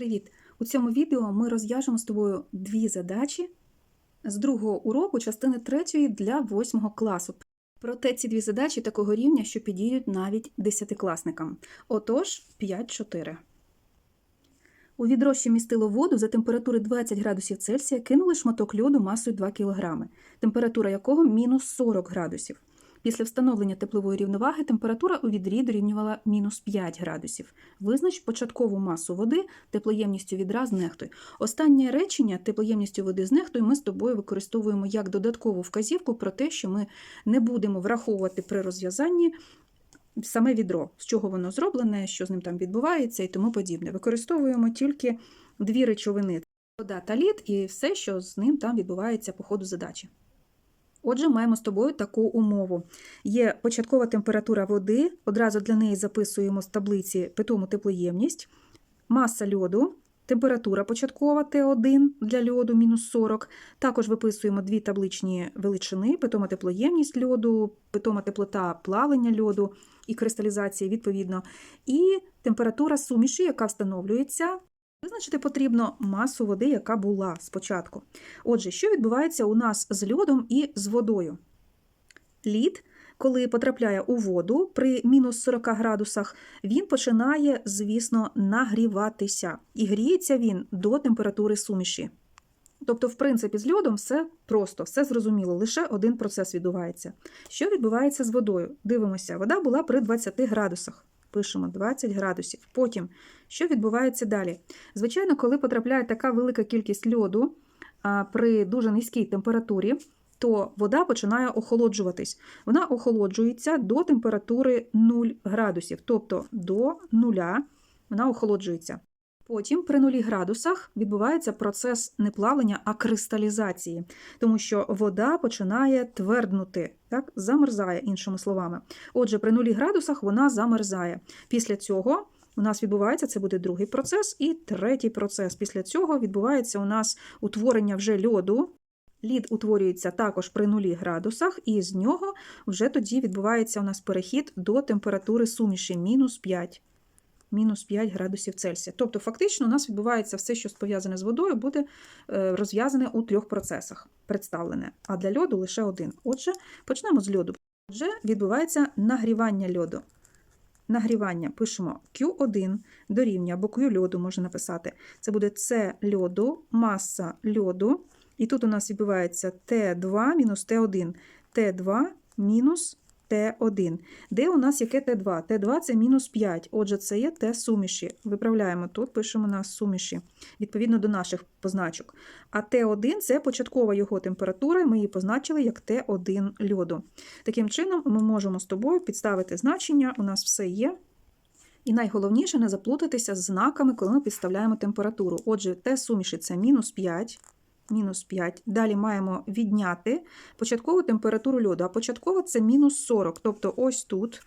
Привіт! У цьому відео ми розв'яжемо з тобою дві задачі з другого уроку частини третьої для восьмого класу. Проте ці дві задачі такого рівня, що підійдуть навіть десятикласникам. Отож, 5-4. У відро, що містило воду за температури 20 градусів Цельсія, кинули шматок льоду масою 2 кг, температура якого мінус 40 градусів. Після встановлення теплової рівноваги температура у відрі дорівнювала мінус 5 градусів. Визнач початкову масу води теплоємністю відра з нехтою. Останнє речення теплоємністю води з нехтою ми з тобою використовуємо як додаткову вказівку про те, що ми не будемо враховувати при розв'язанні саме відро, з чого воно зроблене, що з ним там відбувається і тому подібне. Використовуємо тільки дві речовини вода та лід і все, що з ним там відбувається по ходу задачі. Отже, маємо з тобою таку умову. Є початкова температура води, одразу для неї записуємо з таблиці питому теплоємність, маса льоду, температура початкова Т1 для льоду мінус 40. Також виписуємо дві табличні величини, питома теплоємність льоду, питома теплота плавлення льоду і кристалізації відповідно, і температура суміші, яка встановлюється. Визначити потрібно масу води, яка була спочатку. Отже, що відбувається у нас з льодом і з водою? Лід, коли потрапляє у воду при мінус 40 градусах, він починає, звісно, нагріватися. І гріється він до температури суміші. Тобто, в принципі, з льодом все просто, все зрозуміло, лише один процес відбувається. Що відбувається з водою? Дивимося, вода була при 20 градусах. Пишемо 20 градусів. Потім, що відбувається далі? Звичайно, коли потрапляє така велика кількість льоду при дуже низькій температурі, то вода починає охолоджуватись. Вона охолоджується до температури 0 градусів, тобто до нуля вона охолоджується. Потім при нулі градусах відбувається процес не плавлення, а кристалізації, тому що вода починає тверднути, так, замерзає, іншими словами. Отже, при нулі градусах вона замерзає. Після цього у нас відбувається це буде другий процес і третій процес. Після цього відбувається у нас утворення вже льоду. Лід утворюється також при нулі градусах, і з нього вже тоді відбувається у нас перехід до температури суміші мінус 5 мінус 5 градусів Цельсія. Тобто, фактично, у нас відбувається все, що пов'язане з водою, буде е, розв'язане у трьох процесах представлене, а для льоду лише один. Отже, почнемо з льоду. Отже, відбувається нагрівання льоду. Нагрівання пишемо Q1 дорівнює, або Q льоду можна написати. Це буде С льоду, маса льоду. І тут у нас відбувається Т2 мінус Т1. Т2 мінус Т1. Де у нас яке Т2? Т2 це мінус 5, отже, це є Т суміші. Виправляємо тут, пишемо на суміші, відповідно до наших позначок. А Т1 це початкова його температура, ми її позначили як Т1 льоду. Таким чином, ми можемо з тобою підставити значення, у нас все є. І найголовніше не заплутатися з знаками, коли ми підставляємо температуру. Отже, Т суміші це мінус 5 мінус 5. Далі маємо відняти початкову температуру льоду, а початкова це мінус 40. Тобто ось тут,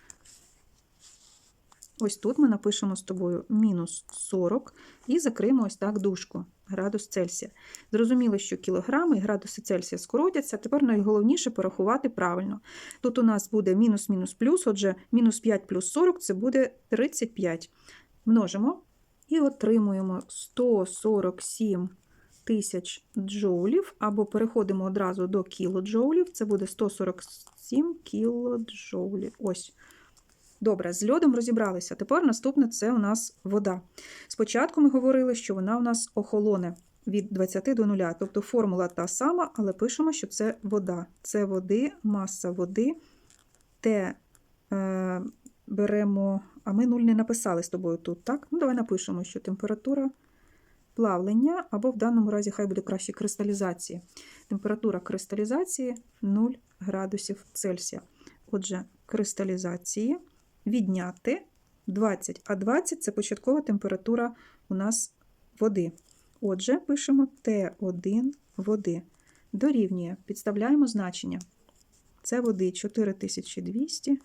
ось тут ми напишемо з тобою мінус 40 і закриємо ось так дужку, градус Цельсія. Зрозуміло, що кілограми і градуси Цельсія скоротяться. Тепер найголовніше порахувати правильно. Тут у нас буде мінус мінус плюс, отже, мінус 5 плюс 40 це буде 35. Множимо і отримуємо 147 тисяч джоулів, або переходимо одразу до кілоджоулів, це буде 147 кілоджоулів. Ось. Добре, з льодом розібралися. Тепер наступне це у нас вода. Спочатку ми говорили, що вона у нас охолоне від 20 до 0. Тобто формула та сама, але пишемо, що це вода. Це води, маса води. Т е, беремо, а ми 0 не написали з тобою тут, так? Ну, давай напишемо, що температура плавлення, або в даному разі хай буде краще кристалізації. Температура кристалізації 0 градусів Цельсія. Отже, кристалізації відняти 20, а 20 це початкова температура у нас води. Отже, пишемо Т1 води. Дорівнює, підставляємо значення. Це води 4200.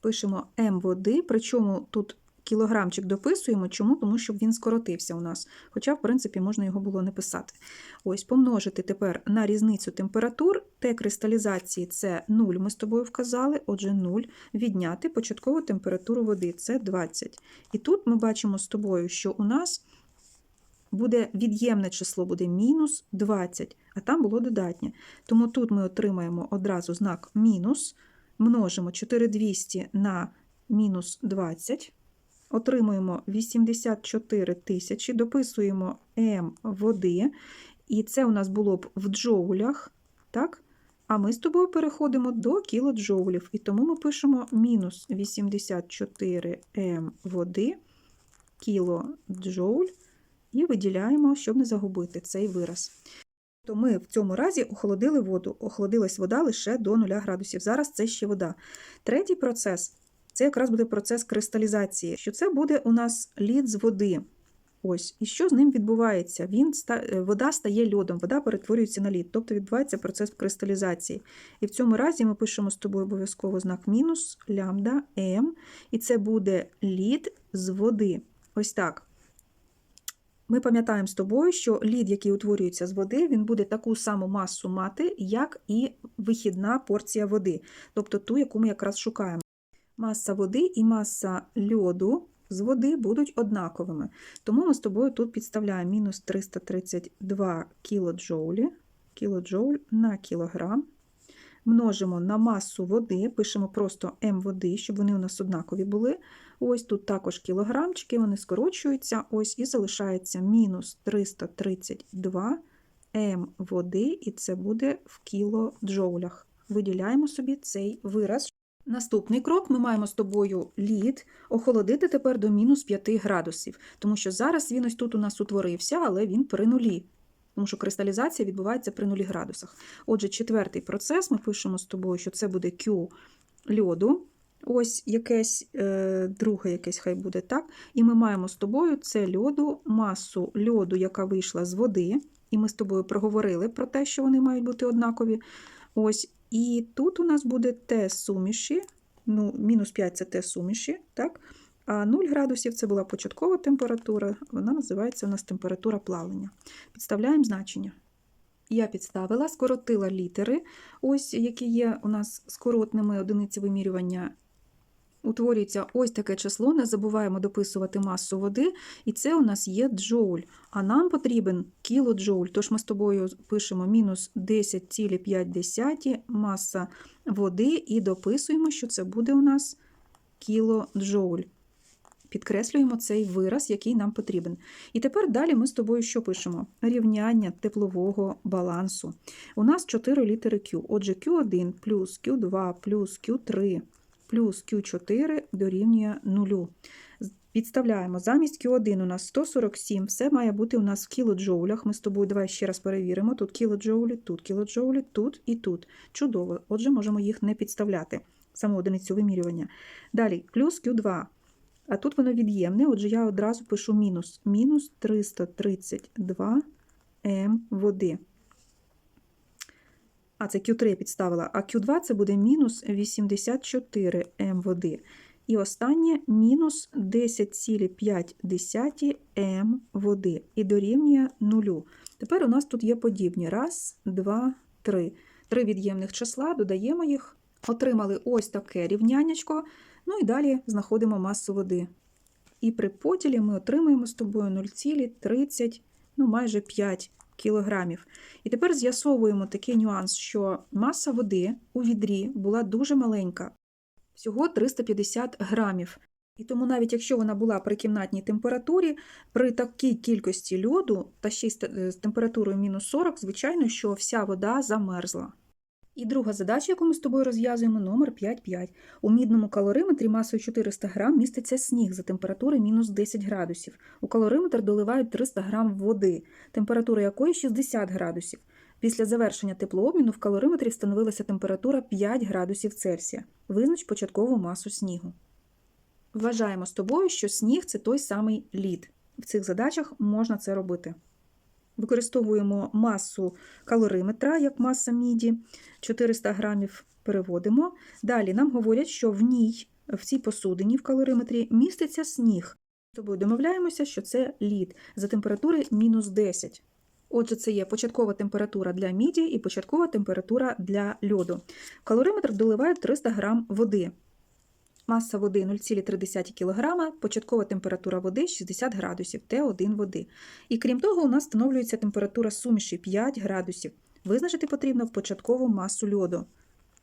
Пишемо М води, причому тут кілограмчик дописуємо. Чому? Тому що він скоротився у нас. Хоча, в принципі, можна його було не писати. Ось, помножити тепер на різницю температур. Т кристалізації це 0, ми з тобою вказали, отже, 0. Відняти початкову температуру води це 20. І тут ми бачимо з тобою, що у нас буде від'ємне число буде мінус 20, а там було додатнє. Тому тут ми отримаємо одразу знак мінус, множимо 4200 на мінус 20, отримуємо 84 тисячі, дописуємо М води, і це у нас було б в джоулях, так? А ми з тобою переходимо до кілоджоулів, і тому ми пишемо мінус 84 М води, кілоджоуль, і виділяємо, щоб не загубити цей вираз. То ми в цьому разі охолодили воду. Охолодилась вода лише до 0 градусів. Зараз це ще вода. Третій процес це якраз буде процес кристалізації. Що це буде у нас лід з води. Ось, і що з ним відбувається? Він ста- Вода стає льодом, вода перетворюється на лід, тобто відбувається процес кристалізації. І в цьому разі ми пишемо з тобою обов'язково знак мінус, лямбда, М, і це буде лід з води. Ось так. Ми пам'ятаємо з тобою, що лід, який утворюється з води, він буде таку саму масу мати, як і вихідна порція води, тобто ту, яку ми якраз шукаємо. Маса води і маса льоду з води будуть однаковими. Тому ми з тобою тут підставляємо мінус 332 кілоджоулі, на кілограм. Множимо на масу води, пишемо просто М води, щоб вони у нас однакові були. Ось тут також кілограмчики, вони скорочуються, ось і залишається мінус 332 М води, і це буде в кілоджоулях. Виділяємо собі цей вираз. Наступний крок ми маємо з тобою лід охолодити тепер до мінус 5 градусів, тому що зараз він ось тут у нас утворився, але він при нулі, тому що кристалізація відбувається при нулі градусах. Отже, четвертий процес ми пишемо з тобою, що це буде Q льоду. Ось якесь е, друге якесь хай буде так. І ми маємо з тобою це льоду, масу льоду, яка вийшла з води. І ми з тобою проговорили про те, що вони мають бути однакові. Ось, І тут у нас буде Т суміші, ну, мінус 5 це Т суміші, так? а 0 градусів це була початкова температура, вона називається у нас температура плавлення. Підставляємо значення. Я підставила, скоротила літери, ось які є у нас скоротними одиниці вимірювання. Утворюється ось таке число, не забуваємо дописувати масу води, і це у нас є джоуль. А нам потрібен кілоджоуль, тож ми з тобою пишемо мінус 10,5 маса води і дописуємо, що це буде у нас кілоджоуль. Підкреслюємо цей вираз, який нам потрібен. І тепер далі ми з тобою що пишемо? Рівняння теплового балансу. У нас 4 літери Q. Отже, Q1 плюс Q2 плюс Q3 плюс Q4 дорівнює 0. Підставляємо замість Q1 у нас 147, все має бути у нас в кілоджоулях. Ми з тобою давай ще раз перевіримо. Тут кілоджоулі, тут кілоджоулі, тут і тут. Чудово, отже, можемо їх не підставляти, саму одиницю вимірювання. Далі, плюс Q2. А тут воно від'ємне, отже, я одразу пишу мінус. Мінус 332 М води. А, це Q3 я підставила, а Q2 це буде мінус 84 М води. І останнє мінус 10,5 М води. І дорівнює нулю. Тепер у нас тут є подібні. Раз, два, три. Три від'ємних числа, додаємо їх. Отримали ось таке рівнянячко. Ну і далі знаходимо масу води. І при поділі ми отримаємо з тобою 0,30, ну майже 5 кілограмів. І тепер з'ясовуємо такий нюанс, що маса води у відрі була дуже маленька, всього 350 грамів. І тому навіть якщо вона була при кімнатній температурі, при такій кількості льоду та ще й з температурою мінус 40, звичайно, що вся вода замерзла. І друга задача, яку ми з тобою розв'язуємо, номер 5.5. У мідному калориметрі масою 400 грам міститься сніг за температури мінус 10 градусів. У калориметр доливають 300 грам води, температура якої 60 градусів. Після завершення теплообміну в калориметрі встановилася температура 5 градусів Цельсія. Визнач початкову масу снігу. Вважаємо з тобою, що сніг це той самий лід. В цих задачах можна це робити. Використовуємо масу калориметра, як маса міді, 400 грамів переводимо. Далі нам говорять, що в ній в цій посудині в калориметрі міститься сніг. З тобою домовляємося, що це лід за температури мінус 10. Отже, це є початкова температура для міді і початкова температура для льоду. В калориметр доливають 300 г води. Маса води 0,3 кг, початкова температура води 60 градусів, Т1 води. І крім того, у нас встановлюється температура суміші 5 градусів. Визначити потрібно початкову масу льоду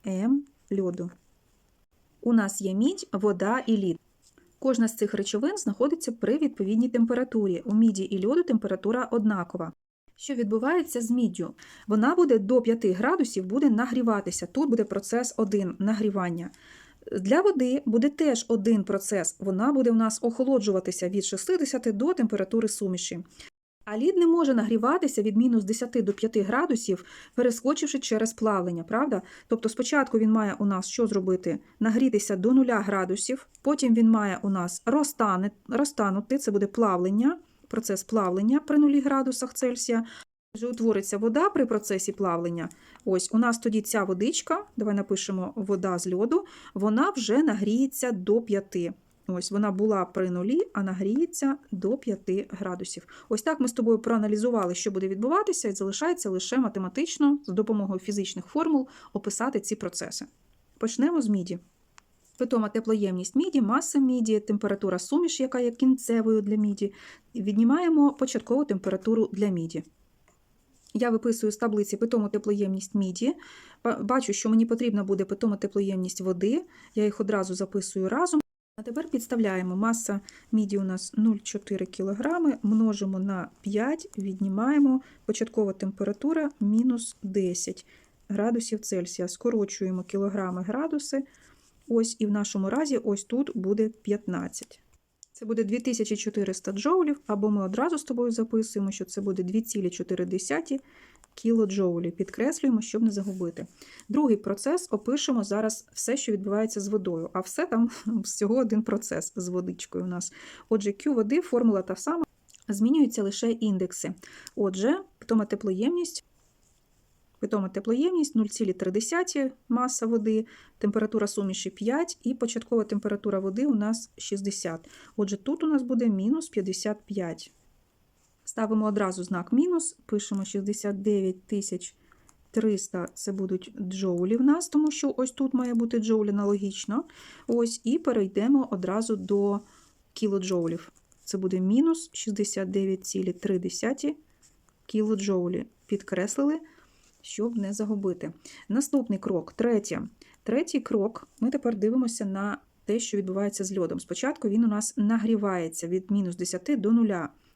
М льоду. У нас є мідь, вода і лід. Кожна з цих речовин знаходиться при відповідній температурі. У міді і льоду температура однакова. Що відбувається з міддю? Вона буде до 5 градусів буде нагріватися. Тут буде процес 1 нагрівання. Для води буде теж один процес. Вона буде у нас охолоджуватися від 60 до температури суміші. А лід не може нагріватися від мінус 10 до 5 градусів, перескочивши через плавлення, правда? Тобто спочатку він має у нас що зробити? Нагрітися до 0 градусів, потім він має у нас розтанути, це буде плавлення, процес плавлення при 0 градусах Цельсія. Вже утвориться вода при процесі плавлення. Ось у нас тоді ця водичка, давай напишемо вода з льоду, вона вже нагріється до 5. Ось вона була при нулі, а нагріється до 5 градусів. Ось так ми з тобою проаналізували, що буде відбуватися, і залишається лише математично з допомогою фізичних формул описати ці процеси. Почнемо з міді. Питома теплоємність міді, маса міді, температура суміші, яка є кінцевою для міді. Віднімаємо початкову температуру для міді. Я виписую з таблиці питому теплоємність міді. Бачу, що мені потрібна буде питома теплоємність води. Я їх одразу записую разом. А тепер підставляємо маса міді у нас 0,4 кг, множимо на 5, віднімаємо початкова температура мінус 10 градусів Цельсія. Скорочуємо кілограми градуси. Ось і в нашому разі ось тут буде 15. Це буде 2400 джоулів, або ми одразу з тобою записуємо, що це буде 2,4 кілоджоулі. Підкреслюємо, щоб не загубити. Другий процес опишемо зараз все, що відбувається з водою, а все там всього один процес з водичкою у нас. Отже, Q води, формула та сама, змінюються лише індекси. Отже, питома Питома теплоємність 0,3 маса води, температура суміші 5 і початкова температура води у нас 60. Отже, тут у нас буде мінус 55. Ставимо одразу знак мінус, пишемо 69 300 це будуть джоулі в нас, тому що ось тут має бути джоуль аналогічно. Ось, І перейдемо одразу до кілоджоулів. Це буде мінус 69,3 кілоджоулі. Підкреслили щоб не загубити. Наступний крок, третє. Третій крок, ми тепер дивимося на те, що відбувається з льодом. Спочатку він у нас нагрівається від мінус 10 до 0.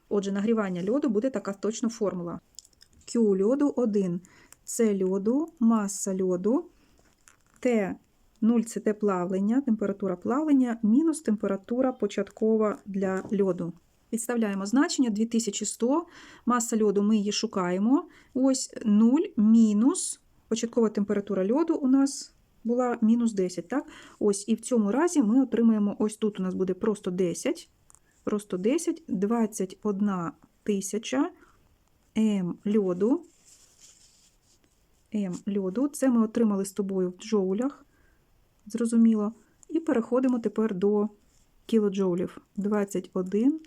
Отже, нагрівання льоду буде така точно формула. Q льоду 1. С льоду, маса льоду, Т 0 це те плавлення, температура плавлення, мінус температура початкова для льоду. Підставляємо значення 2100, маса льоду ми її шукаємо. Ось 0 мінус початкова температура льоду у нас була мінус 10. так? Ось І в цьому разі ми отримаємо, ось тут у нас буде просто 10, просто 10, 21 тисяча М льоду. М льоду. Це ми отримали з тобою в джоулях, зрозуміло. І переходимо тепер до кілоджоулів. 21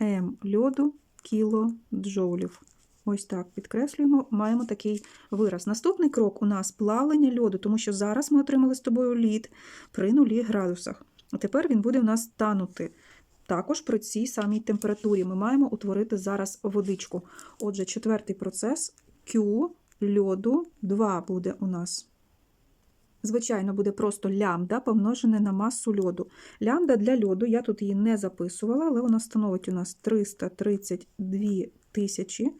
М льоду кілоджоулів. Ось так підкреслюємо, маємо такий вираз. Наступний крок у нас плавлення льоду, тому що зараз ми отримали з тобою лід при нулі градусах. А тепер він буде у нас танути. Також при цій самій температурі ми маємо утворити зараз водичку. Отже, четвертий процес Q льоду 2 буде у нас. Звичайно, буде просто лямбда помножене на масу льоду. Лямбда для льоду, я тут її не записувала, але вона становить у нас 332 тисячі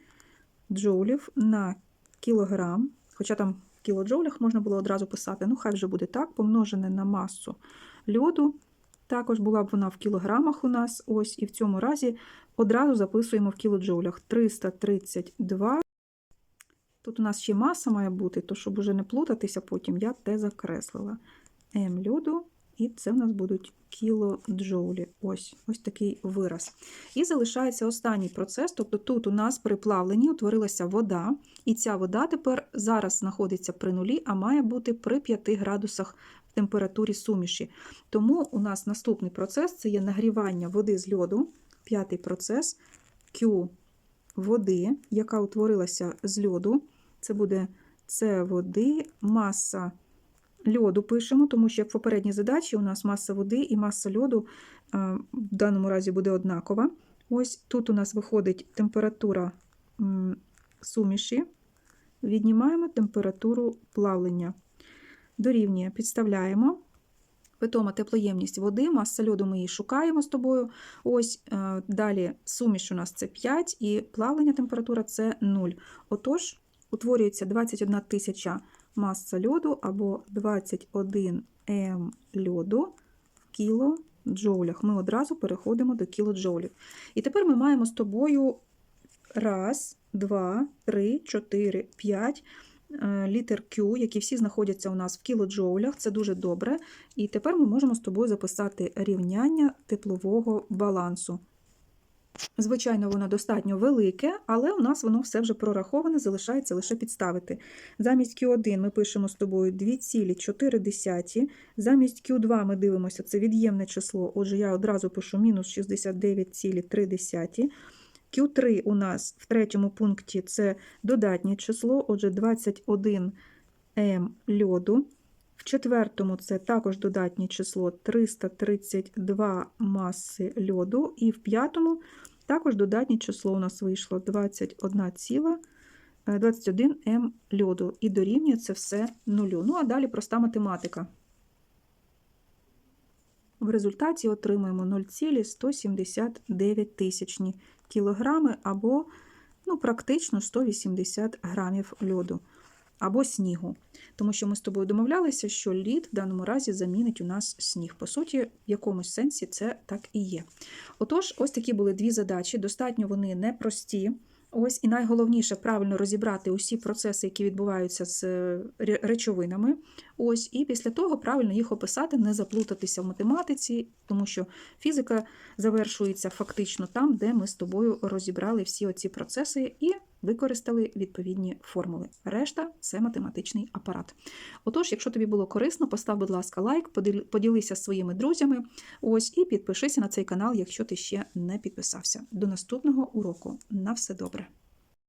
джоулів на кілограм. Хоча там в кілоджоулях можна було одразу писати, ну хай вже буде так, помножене на масу льоду. Також була б вона в кілограмах у нас. Ось, і в цьому разі одразу записуємо в кілоджоулях 332 Тут у нас ще маса має бути, то щоб уже не плутатися потім, я те закреслила. М льоду І це в нас будуть кілоджоулі. Ось ось такий вираз. І залишається останній процес. Тобто тут у нас при плавленні утворилася вода, і ця вода тепер зараз знаходиться при нулі, а має бути при 5 градусах в температурі суміші. Тому у нас наступний процес це є нагрівання води з льоду. П'ятий процес Q води, яка утворилася з льоду. Це буде С води, маса льоду пишемо, тому що як в попередній задачі у нас маса води і маса льоду в даному разі буде однакова. Ось тут у нас виходить температура суміші, віднімаємо температуру плавлення. Дорівнює, підставляємо. Питома теплоємність води, маса льоду ми її шукаємо з тобою. Ось е, Далі суміш у нас це 5 і плавлення температура це 0. Отож, утворюється 21 тисяча маса льоду або 21 М льоду в кілоджоулях. Ми одразу переходимо до кілоджоулів. І тепер ми маємо з тобою раз, два, три, чотири, п'ять е, літер Q, які всі знаходяться у нас в кілоджоулях. Це дуже добре. І тепер ми можемо з тобою записати рівняння теплового балансу. Звичайно, воно достатньо велике, але у нас воно все вже прораховане, залишається лише підставити. Замість Q1 ми пишемо з тобою 2,4. Замість Q2 ми дивимося, це від'ємне число. Отже, я одразу пишу мінус 69,3. Q3 у нас в третьому пункті це додатнє число, отже, 21 М льоду. В четвертому це також додатнє число 332 маси льоду. І в п'ятому також додатнє число у нас вийшло 21, ціла, е, 21 М льоду. І дорівнює це все нулю. Ну, а далі проста математика. В результаті отримуємо 0,179 тисячні кілограми або ну, практично 180 грамів льоду або снігу. Тому що ми з тобою домовлялися, що лід в даному разі замінить у нас сніг. По суті, в якомусь сенсі це так і є. Отож, ось такі були дві задачі. Достатньо вони непрості. Ось і найголовніше правильно розібрати усі процеси, які відбуваються з е, речовинами. Ось, і після того правильно їх описати, не заплутатися в математиці, тому що фізика завершується фактично там, де ми з тобою розібрали всі оці процеси і використали відповідні формули. Решта це математичний апарат. Отож, якщо тобі було корисно, постав, будь ласка, лайк, поділися з своїми друзями. Ось і підпишися на цей канал, якщо ти ще не підписався. До наступного уроку. На все добре.